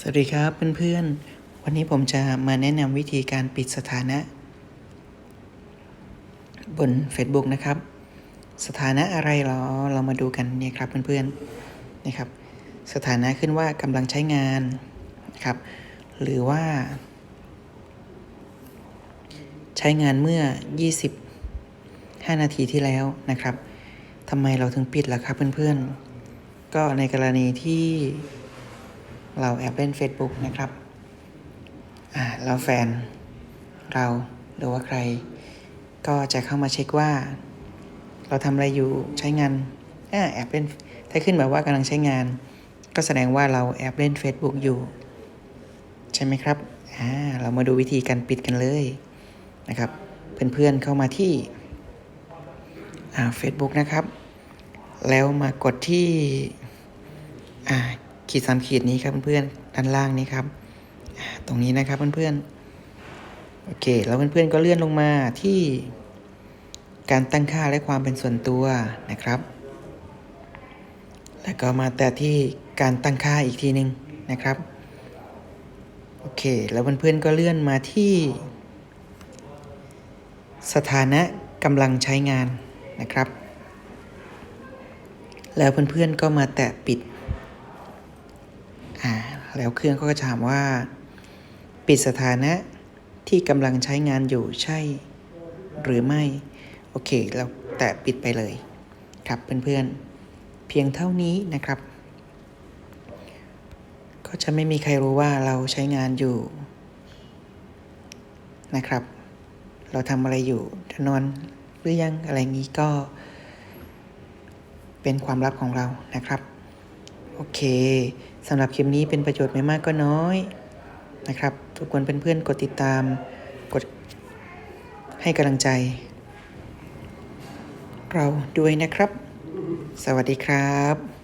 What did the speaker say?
สวัสดีครับเพื่อนๆ วันนี้ผมจะมาแนะนำวิธีการปิดสถานะ บน Facebook นะครับ สถานะอะไรหรอเรามาดูกันเนี่ยครับเพื่อนๆนะครับ สถานะขึ้นว่ากำลังใช้งานนะครับ หรือว่า ใช้งานเมื่อ 25 นาทีที่แล้วนะครับทำไมเราถึงปิดล่ะครับเพื่อนๆ ก็ในกรณีที่ เราแอบเล่น Facebook นะครับอ่าแล้วแฟนเราหรือว่าใคร ก็จะเข้ามาเช็คว่า เราทำอะไรอยู่ใช้งานอาแอบเล่นถ้าขึ้นแบบว่ากำลังใช้งาน ก็แสดงว่าเราแอบเล่น Facebook อยู่ ใช่ไหมครับอ่าเรามาดูวิธีการปิดกันเลยนะครับ เพื่อนๆเข้ามาที่อ่า Facebook นะครับ แล้วมากดที่อ่า ขีดสามขีดนี้ครับเพื่อนๆด้านล่างนี้ครับ ตรงนี้นะครับเพื่อนๆโอเค แล้วเพื่อนๆก็เลื่อนลงมาที่การตั้งค่าและความเป็นส่วนตัวนะครับ แล้วก็มาแต่ที่การตั้งค่าอีกทีหนึ่งนะครับ โอเค แล้วเพื่อนๆก็เลื่อนมาที่ สถานะกำลังใช้งานนะครับ แล้วเพื่อนๆก็มาแตะปิด แล้วเครื่องก็จะถามว่า ปิดสถานะที่กำลังใช้งานอยู่ใช่ หรือไม่ โอเค เราแตะปิดไปเลย ครับเพื่อนๆ เพียงเท่านี้นะครับ ก็จะไม่มีใครรู้ว่าเราใช้งานอยู่นะครับ เราทำอะไรอยู่จะนอนหรือยังอะไรงี้ก็ เป็นความลับของเรานะครับ โอเคสำหรับคลิปนี้เป็นประโยชน์ไม่มากก็น้อยนะครับทุกคนเพื่อนๆกดติดตาม กดให้กำลังใจ เราด้วยนะครับ สวัสดีครับ